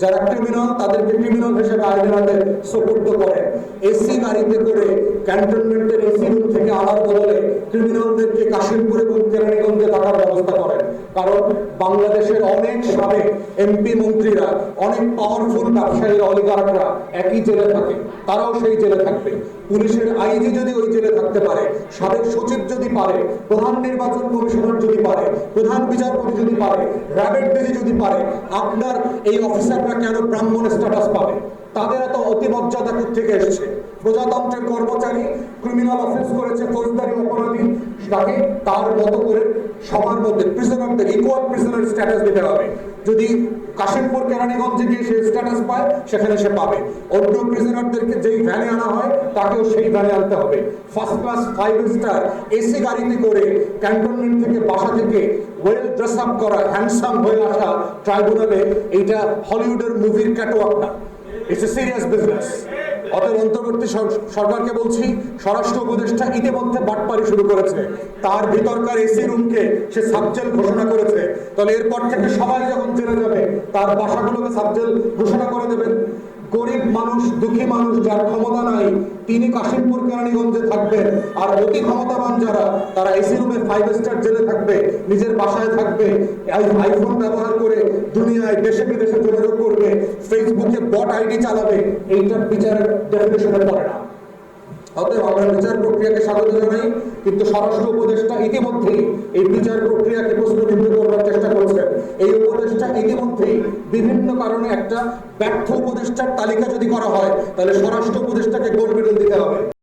যারা ক্রিমিনাল তাদেরকে ক্রিমিনাল হিসেবে আইনের হাতে করে। এসি গাড়িতে করে ক্যান্টনমেন্টের এসি রুম থেকে আনার বদলে ক্রিমিনালদেরকে কাশিমপুরে এবং কেরানীগঞ্জে থাকার ব্যবস্থা করেন। কারণ বাংলাদেশের অনেক সাবেক এমপি মন্ত্রীরা, অনেক পাওয়ারফুল ব্যবসায়ী অলিগারকরা একই জেলে থাকে, তারাও সেই জেলে থাকবে। পুলিশের আইজি যদি ওই জেলে থাকতে পারে, সাবেক সচিব যদি পারে, প্রধান নির্বাচন কমিশনার যদি পারে, প্রধান বিচারপতি যদি পারে র্যাবের ডিজি যদি পারে, আপনার এই অফিসাররা কেন ব্রাহ্মণ স্ট্যাটাস পাবে? তাদের এত অতিমর্যাদা থেকে এসেছে? প্রজাতন্ত্রের কর্মচারী ক্রিমিনাল অফেন্স করেছে, ফৌজদারি, অপরাধী তাকে তার মতো করে সবার প্রিজনার স্ট্যাটাস দিতে হবে। যদি কাশিমপুর, কেরানীগঞ্জে গিয়ে সে স্ট্যাটাস পায়, সেখানে সে পাবে। অন্য প্রিজনারদেরকে যেই ভ্যানে আনা হয়, তাকেও সেই ভ্যানে আনতে হবে। First class five star AC গাড়িতে করে ক্যান্টনমেন্ট থেকে বাসা থেকে ওয়েল ড্রেস আপ করা, হ্যান্ডসাম হয়ে আসা ট্রাইব্যুনালে, এইটা হলিউডের মুভির ক্যাটওয়াক না। ইটস এ সিরিয়াস বিজনেস অতএব অন্তর্বর্তী সর- সরকারকে বলছি, স্বরাষ্ট্র উপদেষ্টা ইতিমধ্যে বাটপারি শুরু করেছে। তার ভিতরকার এসি রুমকে সে সাবজেল ঘোষণা করেছে। তাহলে এরপর থেকে সবাই যখন জেলে যাবে, তার বাসাগুলোকে সাবজেল ঘোষণা করে দেবেন। গরিব মানুষ, দুঃখী মানুষ যার ক্ষমতা নাই তিনি কাশিমপুর কেরানীগঞ্জে থাকবেন আর অতি ক্ষমতাবান যারা, তারা এসি রুমে ফাইভ স্টার জেলে থাকবে, নিজের বাসায় থাকবে। আইফোন ব্যবহার করে দুনিয়ায় দেশে বিদেশে যোগাযোগ করবে ফেসবুকে বট আইডি চালাবে এইটার বিচারের ডেফিনেশনে পড়ে না। অতএব আমরা বিচার প্রক্রিয়াকে স্বাগত জানাই, কিন্তু স্বরাষ্ট্র উপদেষ্টা ইতিমধ্যেই এই বিচার প্রক্রিয়াকে প্রশ্নবিদ্ধ করবার চেষ্টা করেছেন এই উপদেষ্টা ইতিমধ্যেই বিভিন্ন কারণে একটা ব্যর্থ উপদেষ্টার তালিকা যদি করা হয়, তাহলে স্বরাষ্ট্র উপদেষ্টাকে গোল্ড মেডেল দিতে হবে।